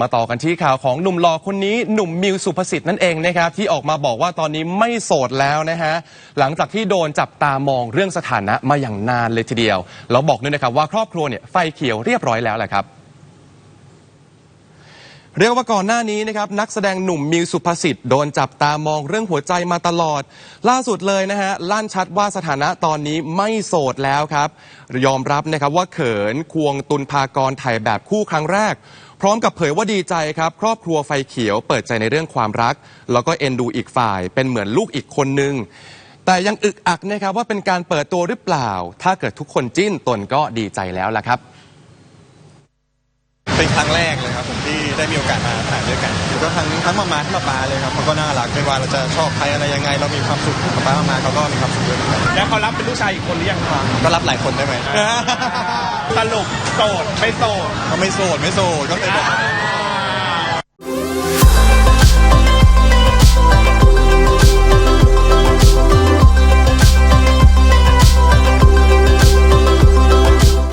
มาต่อกันที่ข่าวของหนุ่มหล่อคนนี้หนุ่มมิวสุภสิทธิ์นั่นเองนะครับที่ออกมาบอกว่าตอนนี้ไม่โสดแล้วนะฮะหลังจากที่โดนจับตามองเรื่องสถานะมาอย่างนานเลยทีเดียวแล้วบอกด้วยนะครับว่าครอบครัวเนี่ยไฟเขียวเรียบร้อยแล้วแหละครับ เรียกว่าก่อนหน้านี้นะครับนักแสดงหนุ่มมิวสุภสิทธิ์โดนจับตามองเรื่องหัวใจมาตลอด ล่าสุดเลยนะฮะลั่นชัดว่าสถานะตอนนี้ไม่โสดแล้วครับยอมรับนะครับว่าเขินควงตุนพากรถ่ายแบบคู่ครั้งแรก พร้อมกับเผยว่าดีใจครับ ครอบครัวไฟเขียวเปิดใจในเรื่องความรัก แล้วก็เอ็นดูอีกฝ่าย เป็นเหมือนลูกอีกคนนึงแต่ยังอึกอักนะครับว่าเป็นการเปิดตัวหรือเปล่า ถ้าเกิดทุกคนจิ้นตนก็ดีใจแล้วล่ะครับ เป็นครั้งแรกเลยครับผมที่ได้มีโอกาสมาถ่ายด้วยกันแล้วก็ทั้งทั้งมามาทั้งมาปาเลยครับเขาก็น่ารักไม่ว่าเราจะชอบใครอะไรยังไง เรามีความสุขมาปามามาเขาก็มีความสุขด้วยเหมือนกันแล้วเขารับเป็นลูกชายอีกคนหรือยังคะก็รับหลายคนได้ไหมสรุปโสดไม่โสดเขาไม่โสดไม่โสดก็เลยแบบ